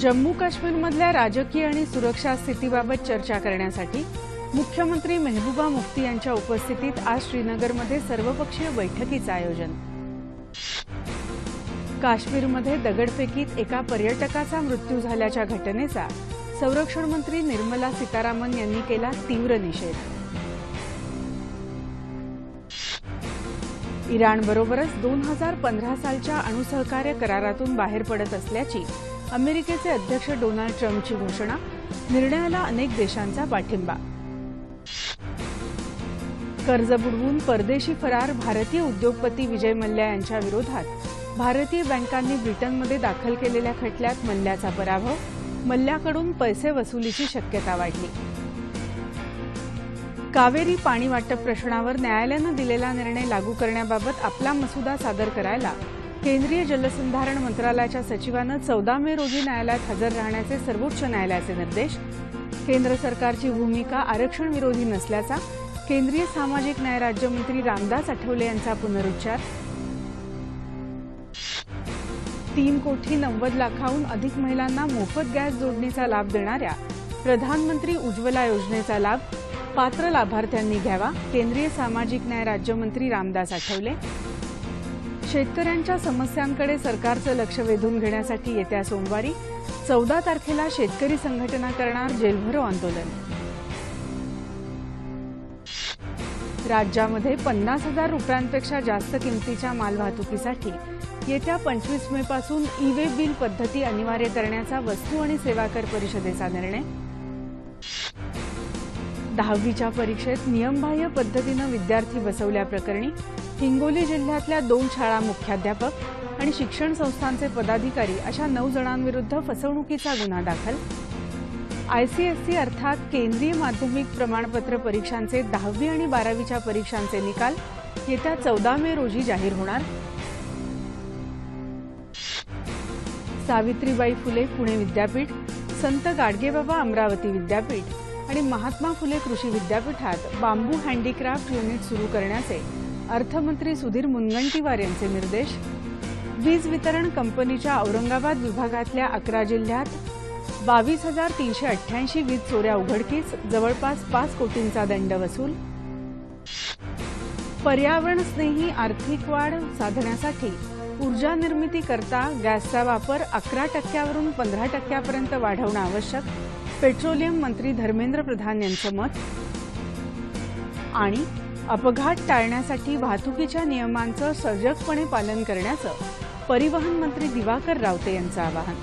जम्मू काश्मीरमधल्या राजकीय आणि सुरक्षा स्थितीबाबत चर्चा करण्यासाठी मुख्यमंत्री मेहबूबा मुफ्ती यांच्या उपस्थितीत आज श्रीनगरमध्ये सर्वपक्षीय बैठकीचं आयोजन. काश्मीरमध्ये दगडफेकीत एका पर्यटकाचा मृत्यू झाल्याच्या घटनेचा संरक्षण मंत्री निर्मला सीतारामन यांनी केला तीव्र निषेध. इराणबरोबरच दोन हजार पंधरा सालच्या अणुसहकार्य करारातून बाहेर पडत असल्याची अमेरिकेचे अध्यक्ष डोनाल्ड ट्रम्पची घोषणा निर्णयाला अनेक देशांचा पाठिंबा. कर्ज बुडवून परदेशी फरार भारतीय उद्योगपती विजय मल्ल्या यांच्या विरोधात भारतीय बँकांनी ब्रिटनमध्ये दाखल केलेल्या खटल्यात मल्ल्याचा पराभव मल्ल्याकडून पैसे वसुलीची शक्यता वाढली. कावेरी पाणी वाटप प्रश्नावर न्यायालयानं दिलेला निर्णय लागू करण्याबाबत आपला मसुदा सादर करायला केंद्रीय जलसंधारण मंत्रालयाच्या सचिवानं चौदा मे रोजी न्यायालयात हजर राहण्याचे सर्वोच्च न्यायालयाचे निर्देश. केंद्र सरकारची भूमिका आरक्षण विरोधी नसल्याचा केंद्रीय सामाजिक न्याय राज्यमंत्री रामदास आठवले यांचा पुनरुच्चार. तीन कोटी नव्वद लाखाहून अधिक महिलांना मोफत गॅस जोडणीचा लाभ देणाऱ्या प्रधानमंत्री उज्ज्वला योजनेचा लाभ पात्र लाभार्थ्यांनी घ्यावा केंद्रीय सामाजिक न्याय राज्यमंत्री रामदास आठवले. शेतकऱ्यांच्या समस्यांकडे सरकारचं लक्ष वेधून घेण्यासाठी येत्या सोमवारी चौदा तारखेला शेतकरी संघटना करणार जेलभरो आंदोलन. राज्यामध्ये पन्नास हजार रुपयांपेक्षा जास्त किमतीच्या मालवाहतुकीसाठी येत्या पंचवीस मे पासून ई वे बिल पद्धती अनिवार्य करण्याचा वस्तू आणि सेवा कर परिषदेचा निर्णय दहावीच्या परीक्षेत नियमबाह्य पद्धतीनं विद्यार्थी बसवल्याप्रकरणी हिंगोली जिल्ह्यातल्या दोन शाळा मुख्याध्यापक आणि शिक्षण संस्थांचे पदाधिकारी अशा नऊ जणांविरुद्ध फसवणुकीचा गुन्हा दाखल. आयसीएससी अर्थात केंद्रीय माध्यमिक प्रमाणपत्र परीक्षांचे दहावी आणि बारावीच्या परीक्षांचे निकाल येत्या चौदा मे रोजी जाहीर होणार. सावित्रीबाई फुले पुणे विद्यापीठ संत गाडगेबाबा अमरावती विद्यापीठ. आणि महात्मा फुले कृषी विद्यापीठात बांबू हँडीक्राफ्ट युनिट सुरू करण्याचे अर्थमंत्री सुधीर मुनगंटीवार यांचे निर्देश. वीज वितरण कंपनीच्या औरंगाबाद विभागातल्या अकरा जिल्ह्यात बावीस हजार तीनशे अठ्ठ्याऐंशी वीज चोऱ्या उघडकीस जवळपास पाच कोटींचा दंड वसूल. पर्यावरणस्नेही आर्थिक वाढ साधण्यासाठी ऊर्जा निर्मिती करता गॅसचा वापर अकरा टक्क्यावरून पंधरा टक्क्यापर्यंत वाढवणं आवश्यक. पेट्रोलियम मंत्री धर्मेंद्र प्रधान यांचं मत आणि अपघात टाळण्यासाठी वाहतुकीच्या नियमांचं सजगपणे पालन करण्याचं परिवहन मंत्री दिवाकर रावते यांचं आवाहन.